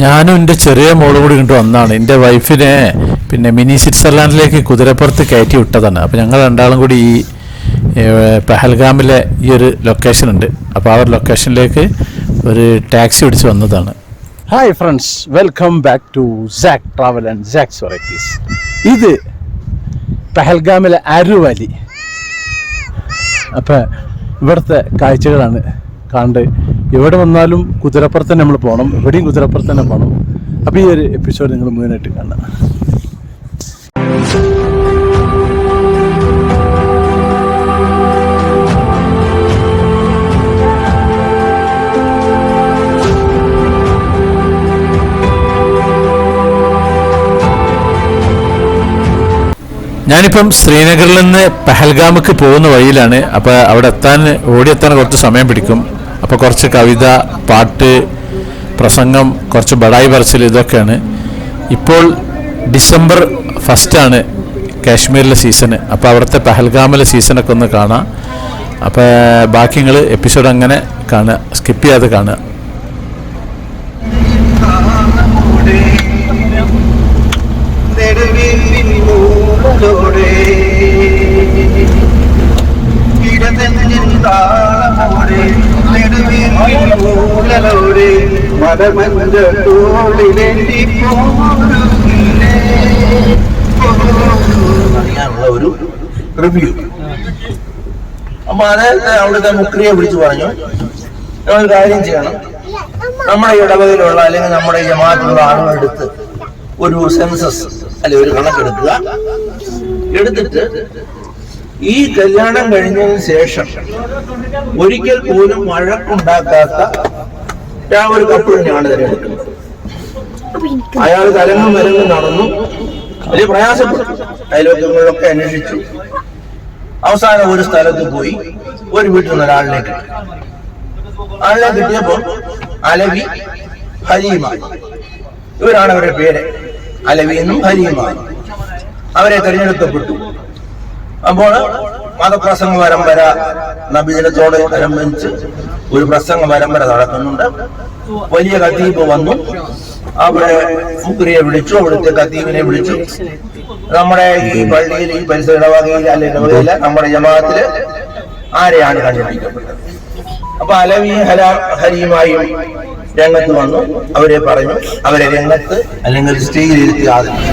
ഞാനും എന്റെ ചെറിയ മോളും കൂടി ഇങ്ങോട്ട് വന്നതാണ് എന്റെ വൈഫിനെ പിന്നെ മിനി സ്വിറ്റ്സർലാൻഡിലേക്ക് കുതിരപ്പുറത്ത് കയറ്റി വിട്ടതാണ്. അപ്പോൾ ഞങ്ങൾ രണ്ടാളും കൂടി ഈ പഹൽഗാമിലെ ഈ ഒരു ലൊക്കേഷൻ ഉണ്ട്. അപ്പോൾ ആ ഒരു ലൊക്കേഷനിലേക്ക് ഒരു ടാക്സി പിടിച്ച് വന്നതാണ്. Hi friends welcome back to Zac travel and Zac's varieties ഇത് പെഹൽഗാമിലെ ആരു വാലി. അപ്പം ഇവിടുത്തെ കാഴ്ചകളാണ് കണ്ട് എവിടെ വന്നാലും കുതിരപ്പുറത്ത് തന്നെ നമ്മൾ പോകണം. എവിടെയും കുതിരപ്പുറത്ത് തന്നെ പോകണം. അപ്പോൾ ഈ ഒരു എപ്പിസോഡ് നിങ്ങൾ മുഴുവനായിട്ട് കാണാം ഞാനിപ്പം ശ്രീനഗറിൽ നിന്ന് പെഹൽഗാമുക്ക് പോകുന്ന വഴിയിലാണ്. അപ്പോൾ അവിടെ എത്താൻ ഓടിയെത്താൻ കുറച്ച് സമയം പിടിക്കും. അപ്പോൾ കുറച്ച് കവിത പാട്ട് പ്രസംഗം കുറച്ച് ബടായി പറച്ചിൽ ഇതൊക്കെയാണ്. ഇപ്പോൾ ഡിസംബർ ഫസ്റ്റാണ് കാശ്മീരിലെ സീസണ് അപ്പോൾ അവിടുത്തെ പഹൽഗാമിലെ സീസണൊക്കെ ഒന്ന് കാണാം. അപ്പോൾ ബാക്കി നിങ്ങൾ എപ്പിസോഡ് അങ്ങനെ കാണുക സ്കിപ്പ് ചെയ്യാതെ കാണുക. നെടുവിലൂടെ ഒരു റിവ്യൂ അപ്പൊ അദ്ദേഹത്തെ അവിടുത്തെ മുക്രിയെ വിളിച്ചു പറഞ്ഞു. ഒരു കാര്യം ചെയ്യണം. നമ്മുടെ ഇടവകയിലുള്ള അല്ലെങ്കിൽ നമ്മുടെ ജമാത്തിലുള്ള ആളുകളെടുത്ത് ഒരു സെൻസസ് അല്ലെ ഒരു കണക്കെടുക്കുക. എടുത്തിട്ട് ഈ കല്യാണം കഴിഞ്ഞതിന് ശേഷം ഒരിക്കൽ പോലും വഴക്കുണ്ടാക്കാത്ത ഒരു കപ്പിളിനെയാണ് തിരഞ്ഞെടുക്കുന്നത് അയാൾ കലങ്ങും മരങ്ങും നടന്നു. വലിയ പ്രയാസപ്പെട്ടു. അയലോക്കങ്ങളിലൊക്കെ അന്വേഷിച്ചു. അവസാനം ഒരു സ്ഥലത്ത് പോയി ഒരു വീട്ടിൽ നിന്ന് ഒരാളിനെ കിട്ടി. ആളിനെ കിട്ടിയപ്പോ അലവി ഹലീമ ഇവരാണ് അവരുടെ പേര്. അലവി എന്നും ഹലീമ അവരെ തിരഞ്ഞെടുക്കപ്പെട്ടു. അപ്പോൾ മതപ്രസംഗ പരമ്പര നബിദിനത്തോട് അനുബന്ധിച്ച് ഒരു പ്രസംഗ പരമ്പര നടക്കുന്നുണ്ട്. വലിയ കത്തീബ് വന്നു. അവിടെ ഫുക്രിയെ വിളിച്ചു അവിടുത്തെ കത്തീബിനെ വിളിച്ചു. നമ്മുടെ ഈ പള്ളിയിൽ ഈ പരിസര ഇടവകയിൽ അല്ലെങ്കിൽ നമ്മുടെ ജമാഅത്തിൽ ആരെയാണ് കണ്ടുപിടിക്കപ്പെട്ടത്? അപ്പൊ അലവി ഹല ഹരിയുമായും രംഗത്ത് വന്നു. അവരെ പറഞ്ഞു അവരെ രംഗത്ത് അല്ലെങ്കിൽ സ്റ്റേജിൽ ഇരുത്തി ആദരിച്ചു.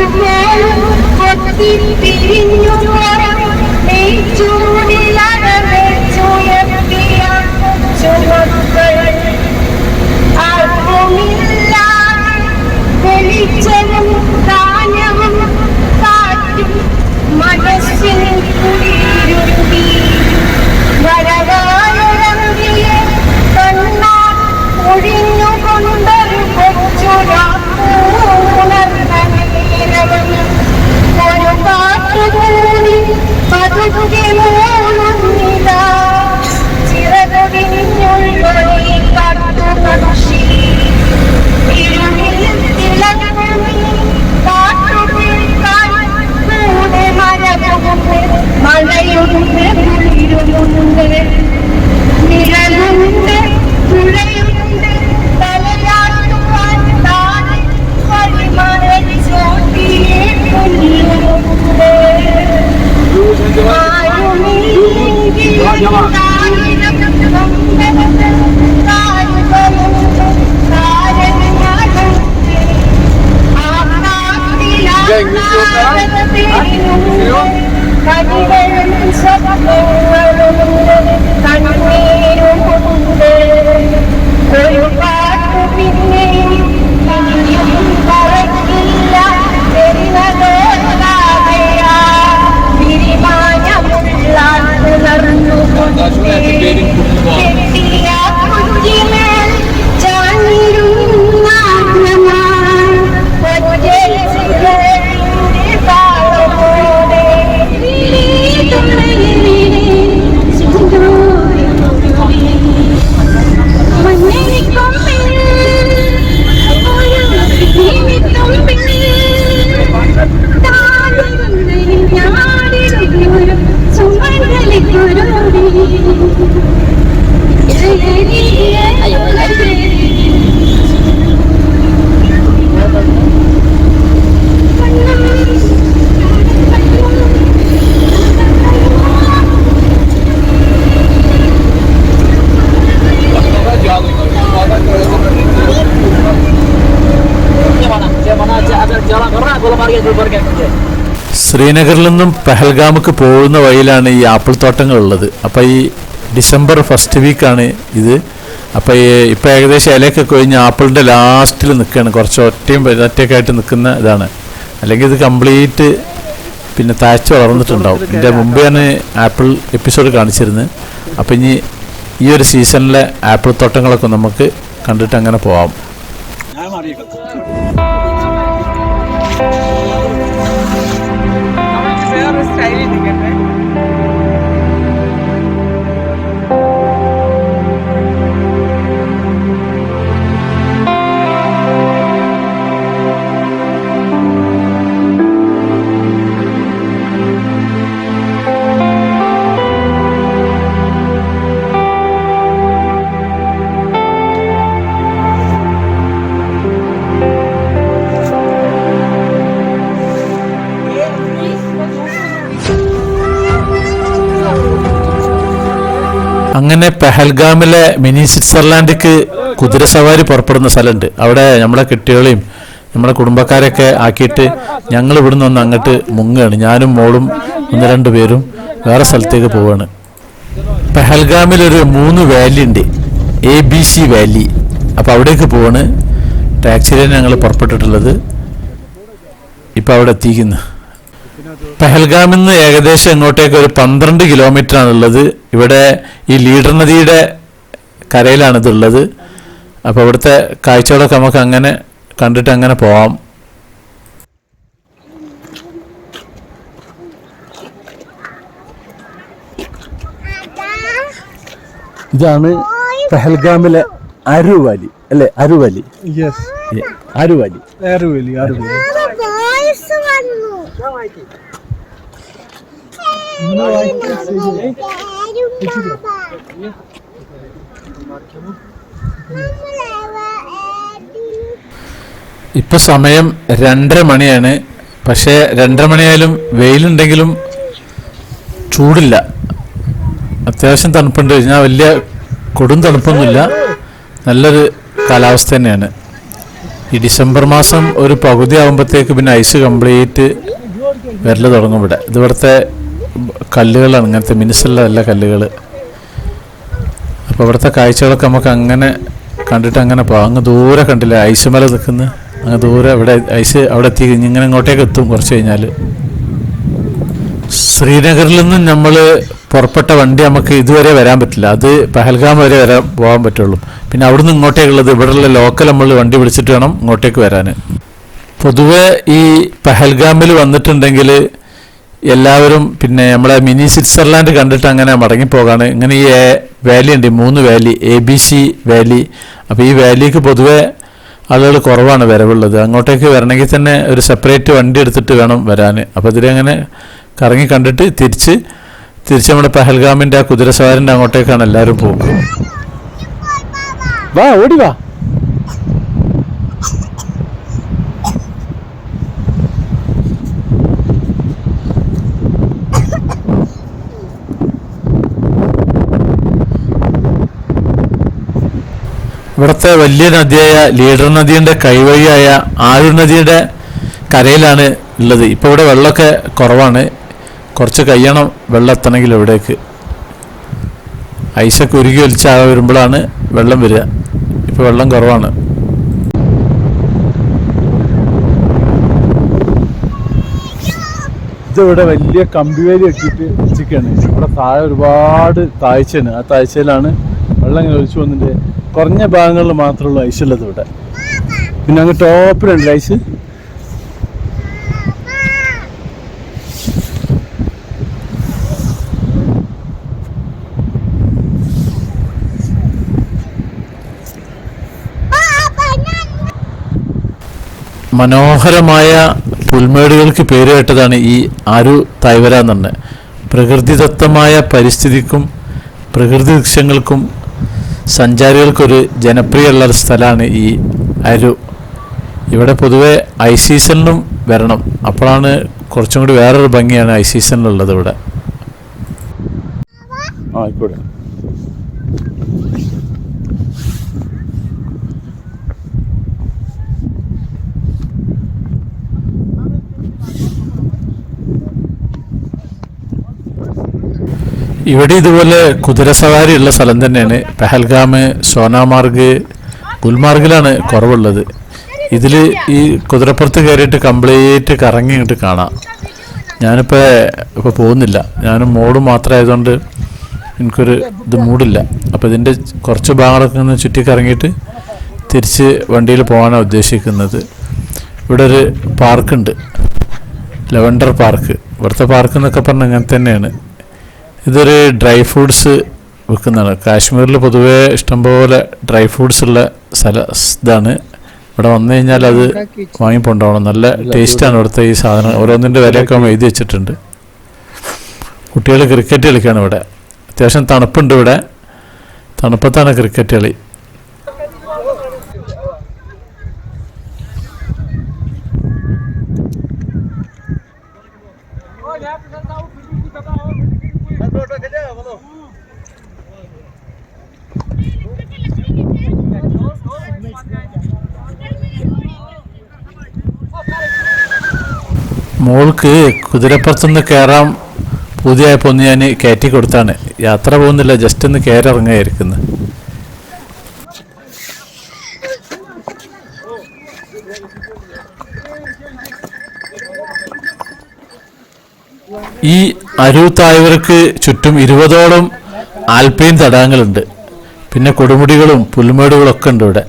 പോലും നെയ്ച്ചൂടിലടവെ ചുയർത്തിയ ചുമക്കൾ അറിവില്ല വെളിച്ചവും ഒരു ശ്രീനഗറിൽ നിന്നും പെഹൽഗാമുക്ക് പോകുന്ന വഴിയിലാണ് ഈ ആപ്പിൾ തോട്ടങ്ങൾ ഉള്ളത്. അപ്പോൾ ഈ ഡിസംബർ ഫസ്റ്റ് വീക്കാണ് ഇത്. അപ്പോൾ ഈ ഇപ്പോൾ ഏകദേശം ഇലയൊക്കെ കഴിഞ്ഞ് ആപ്പിളിന്റെ ലാസ്റ്റിൽ നിൽക്കുകയാണ് കുറച്ച് ഒറ്റയും ഒറ്റയൊക്കെ ആയിട്ട് നിൽക്കുന്ന ഇതാണ്. അല്ലെങ്കിൽ ഇത് കംപ്ലീറ്റ് പിന്നെ താഴ്ച വളർന്നിട്ടുണ്ടാവും. ഇതിന്റെ മുമ്പ് ഞാൻ ആപ്പിൾ എപ്പിസോഡ് കാണിച്ചിരുന്നത് അപ്പം ഇനി ഈ ഒരു സീസണിലെ ആപ്പിൾ തോട്ടങ്ങളൊക്കെ നമുക്ക് കണ്ടിട്ട് അങ്ങനെ പോവാം. അങ്ങനെ പെഹൽഗാമിലെ മിനി സ്വിറ്റ്സർലാൻഡിക്ക് കുതിരസവാരി പുറപ്പെടുന്ന സ്ഥലമുണ്ട്. അവിടെ നമ്മളെ കിട്ടികളെയും നമ്മുടെ കുടുംബക്കാരെയൊക്കെ ആക്കിയിട്ട് ഞങ്ങൾ ഇവിടുന്ന് ഒന്ന് അങ്ങോട്ട് മുങ്ങുകയാണ് ഞാനും മോളും ഒന്ന് രണ്ട് പേരും വേറെ സ്ഥലത്തേക്ക് പോവുകയാണ് പെഹൽഗാമിലൊരു മൂന്ന് വാലി ഉണ്ട്. A B C valley. അപ്പോൾ അവിടേക്ക് പോവാണ്. ടാക്സിയിലാണ് ഞങ്ങൾ പുറപ്പെട്ടിട്ടുള്ളത്. ഇപ്പോൾ അവിടെ എത്തിക്കുന്നു. പെഹൽഗാമിൽ നിന്ന് ഏകദേശം ഇങ്ങോട്ടേക്ക് ഒരു പന്ത്രണ്ട് കിലോമീറ്റർ ആണുള്ളത് ഇവിടെ ഈ ലീഡർ നദിയുടെ കരയിലാണ് ഇതുള്ളത് അപ്പോൾ ഇവിടുത്തെ കാഴ്ചകളൊക്കെ നമുക്ക് അങ്ങനെ കണ്ടിട്ട് അങ്ങനെ പോവാം. ഇതാണ് പെഹൽഗാമിലെ അരുവാലി അല്ലേ? അരുവാലി. യെസ് അരുവാലി. അരുവാലി വന്നു ഇപ്പൊ സമയം രണ്ടര മണിയാണ്. പക്ഷേ രണ്ടര മണിയായാലും വെയിലുണ്ടെങ്കിലും ചൂടില്ല. അത്യാവശ്യം തണുപ്പുണ്ട്. ഞാൻ വലിയ കൊടും തണുപ്പൊന്നുമില്ല. നല്ലൊരു കാലാവസ്ഥ തന്നെയാണ്. ഈ ഡിസംബർ മാസം ഒരു പകുതി ആകുമ്പോഴത്തേക്ക് പിന്നെ ഐസ് കംപ്ലീറ്റ് വരൽ തുടങ്ങും ഇവിടെ. ഇത് ഇവിടുത്തെ കല്ലുകളാണ് ഇങ്ങനത്തെ മിനുസുള്ള നല്ല കല്ലുകൾ അപ്പോൾ ഇവിടുത്തെ കാഴ്ചകളൊക്കെ നമുക്ക് അങ്ങനെ കണ്ടിട്ട് അങ്ങനെ പോകാം അങ്ങ് ദൂരെ കണ്ടില്ല ഐസ് മല നിൽക്കുന്ന? അങ്ങ് ദൂരെ അവിടെ ഐസ് അവിടെ എത്തി ഇങ്ങനെ ഇങ്ങോട്ടേക്ക് എത്തും കുറച്ച് കഴിഞ്ഞാൽ ശ്രീനഗറിൽ നിന്നും നമ്മൾ പുറപ്പെട്ട വണ്ടി നമുക്ക് ഇതുവരെ വരാൻ പറ്റില്ല. അത് പഹൽഗാം വരെ വരാൻ പോകാൻ പറ്റുള്ളൂ. പിന്നെ അവിടുന്ന് ഇങ്ങോട്ടേക്കുള്ളത് ഇവിടെയുള്ള ലോക്കൽ നമ്മൾ വണ്ടി വിളിച്ചിട്ട് വേണം ഇങ്ങോട്ടേക്ക് വരാൻ പൊതുവെ ഈ പഹൽഗാമിൽ വന്നിട്ടുണ്ടെങ്കിൽ എല്ലാവരും പിന്നെ നമ്മളെ മിനി സ്വിറ്റ്സർലാൻഡ് കണ്ടിട്ട് അങ്ങനെ മടങ്ങിപ്പോകാണ്. ഇങ്ങനെ ഈ വാലി ഉണ്ട് മൂന്ന് valley A B C valley അപ്പോൾ ഈ വാലിക്ക് പൊതുവെ ആളുകൾ കുറവാണ് വരവുള്ളത്. അങ്ങോട്ടേക്ക് വരണമെങ്കിൽ തന്നെ ഒരു സെപ്പറേറ്റ് വണ്ടി എടുത്തിട്ട് വേണം വരാൻ അപ്പോൾ ഇതിലങ്ങനെ കറങ്ങി കണ്ടിട്ട് തിരിച്ച് തിരിച്ച് നമ്മുടെ പഹൽഗാമിന്റെ ആ കുതിരസവാരിന്റെ അങ്ങോട്ടേക്കാണ് എല്ലാവരും പോകുന്നത്. വാ ഓടി വാ. ഇവിടുത്തെ വലിയ നദിയായ ലീഡർ നദിയുടെ കൈവഴിയായ ആഴു നദിയുടെ കരയിലാണ് ഉള്ളത്. ഇപ്പോൾ ഇവിടെ വെള്ളമൊക്കെ കുറവാണ്. കുറച്ച് കഴിയണം വെള്ളം എത്തണമെങ്കിൽ ഇവിടേക്ക്. ഐസൊക്കെ ഉരുകി ഒലിച്ചാകെ വരുമ്പോഴാണ് വെള്ളം വരിക. ഇപ്പോൾ വെള്ളം കുറവാണ്. ഇതിവിടെ വലിയ കമ്പിവേലി ഇട്ടിട്ട് വെച്ചിരിക്കുകയാണ് ഇവിടെ താഴെ ഒരുപാട് താഴ്ചയാണ്. ആ താഴ്ചയിലാണ് വെള്ളം ഇങ്ങനെ ഒലിച്ചു വന്നിട്ട് കുറഞ്ഞ ഭാഗങ്ങളിൽ മാത്രമുള്ള ഐസ് ഉള്ളത് ഇവിടെ. പിന്നെ അങ്ങ് ടോപ്പിലുണ്ട് ഐസ് മനോഹരമായ പുൽമേടുകൾക്ക് പേര് കേട്ടതാണ് ഈ ആരു എന്നുണ്ട് പ്രകൃതിദത്തമായ പരിസ്ഥിതിക്കും പ്രകൃതി വൃക്ഷങ്ങൾക്കും സഞ്ചാരികൾക്കൊരു ജനപ്രിയമുള്ള ഒരു സ്ഥലമാണ് ഈ അരു. ഇവിടെ പൊതുവേ ഐ സീസണിലും വരണം. അപ്പോഴാണ് കുറച്ചും കൂടി വേറൊരു ഭംഗിയാണ് ഐ സീസണിലുള്ളത് ഇവിടെ. ആയിക്കോട്ടെ. ഇവിടെ ഇതുപോലെ കുതിര ഉള്ള സ്ഥലം തന്നെയാണ്. പെഹൽഗാം സോനാമാർഗ് ഗുൽമാർഗിലാണ് കുറവുള്ളത്. ഇതിൽ ഈ കുതിരപ്പുറത്ത് കയറിയിട്ട് കംപ്ലീറ്റ് കറങ്ങിയിട്ട് കാണാം. ഞാനിപ്പോൾ ഇപ്പോൾ പോകുന്നില്ല. ഞാൻ മോഡ് മാത്രമായതുകൊണ്ട് എനിക്കൊരു ഇത് മൂടില്ല. അപ്പോൾ ഇതിന്റെ കുറച്ച് ഭാഗങ്ങളൊക്കെ ഒന്ന് ചുറ്റിക്കറങ്ങിയിട്ട് തിരിച്ച് വണ്ടിയിൽ പോകാനാണ് ഉദ്ദേശിക്കുന്നത്. ഇവിടെ ഒരു പാർക്കുണ്ട്. Lavender park. ഇവിടുത്തെ പാർക്ക് എന്നൊക്കെ പറഞ്ഞാൽ അങ്ങനെ തന്നെയാണ്. ഇതൊരു ഡ്രൈ ഫ്രൂട്ട്സ് വിൽക്കുന്നതാണ്. കാശ്മീരിൽ പൊതുവേ ഇഷ്ടംപോലെ ഡ്രൈ ഫ്രൂട്ട്സ് ഉള്ള സ്ഥല ഇതാണ്. ഇവിടെ വന്നു കഴിഞ്ഞാൽ അത് വാങ്ങിപ്പോണ്ടാവണം നല്ല ടേസ്റ്റാണ് ഇവിടുത്തെ ഈ സാധനം. ഓരോന്നിന്റെ വിലയൊക്കെ എഴുതി വെച്ചിട്ടുണ്ട്. കുട്ടികൾ ക്രിക്കറ്റ് കളിക്കുകയാണ് ഇവിടെ. അത്യാവശ്യം തണുപ്പുണ്ട് ഇവിടെ. തണുപ്പത്താണ് ക്രിക്കറ്റ് കളി. മോൾക്ക് കുതിരപ്പുറത്തുനിന്ന് കയറാൻ പുതിയപ്പോൾ ഒന്ന് ഞാൻ കയറ്റി കൊടുത്താണ്. യാത്ര പോകുന്നില്ല ജസ്റ്റ് ഒന്ന് കയറി ഇറങ്ങുകയായിരിക്കുന്നു ഈ അരുത്തായവർക്ക് ചുറ്റും ഇരുപതോളം ആൽപ്പൈൻ തടാകങ്ങളുണ്ട്. പിന്നെ കൊടുമുടികളും പുൽമേടുകളൊക്കെ ഉണ്ട് ഇവിടെ.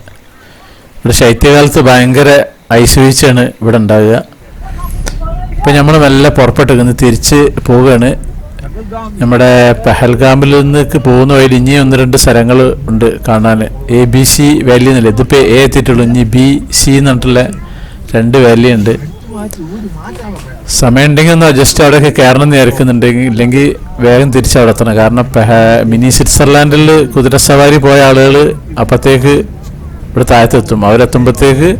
ഇവിടെ ശൈത്യകാലത്ത് ഭയങ്കര ഐസ് വീഴ്ചയാണ് ഇവിടെ ഉണ്ടാവുക. ഇപ്പം നമ്മൾ മെല്ലെ പുറപ്പെട്ടേക്കുന്നത് തിരിച്ച് പോവുകയാണ് നമ്മുടെ പെഹൽഗാമിൽ നിന്നേക്ക് പോകുന്ന വഴിയിൽ ഇനി ഒന്ന് രണ്ട് സ്ഥലങ്ങൾ ഉണ്ട് കാണാൻ എ ബി സി വാലി എന്നല്ലേ? ഇതിപ്പോൾ എ എത്തിയിട്ടുള്ളൂ. ഇനി ബി സി എന്ന് പറഞ്ഞിട്ടുള്ള രണ്ട് വാലി ഉണ്ട്. സമയം ഉണ്ടെങ്കിൽ ഒന്ന് ജസ്റ്റ് അവിടെയൊക്കെ കയറണം എന്ന് വിചാരിക്കുന്നുണ്ടെങ്കിൽ ഇല്ലെങ്കിൽ വേഗം തിരിച്ച് അവിടെ എത്തണം. കാരണം മിനി സ്വിറ്റ്സർലാൻഡിൽ കുതിര സവാരി പോയ ആളുകൾ അപ്പോഴത്തേക്ക് ഇവിടെ താഴത്തെത്തും. അവരെത്തുമ്പോഴത്തേക്ക്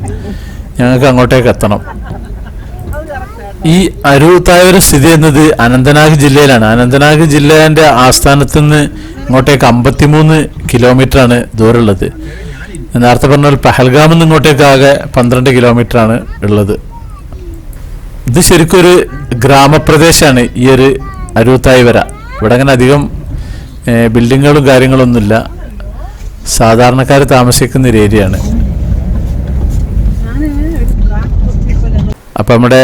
ഞങ്ങൾക്ക് അങ്ങോട്ടേക്ക് എത്തണം. ഈ അരൂത്തായൂർ സ്ഥിതി എന്നത് അനന്തനാഗ് ജില്ലയിലാണ്. അനന്തനാഗ് ജില്ലേന്റെ ആസ്ഥാനത്ത് നിന്ന് ഇങ്ങോട്ടേക്ക് അമ്പത്തിമൂന്ന് കിലോമീറ്റർ ആണ് ദൂരമുള്ളത്. നേരത്തെ പറഞ്ഞാൽ പഹൽഗാമിൽ നിന്ന് ഇങ്ങോട്ടേക്ക് ആകെ പന്ത്രണ്ട് കിലോമീറ്റർ ആണ് ഉള്ളത്. ഇത് ശരിക്കും ഒരു ഗ്രാമപ്രദേശമാണ് ഈ ഒരു അരൂത്തായി വര ഇവിടെ അങ്ങനെ അധികം ബിൽഡിങ്ങുകളും കാര്യങ്ങളൊന്നുമില്ല. സാധാരണക്കാർ താമസിക്കുന്ന ഒരു ഏരിയയാണ്. അപ്പം നമ്മുടെ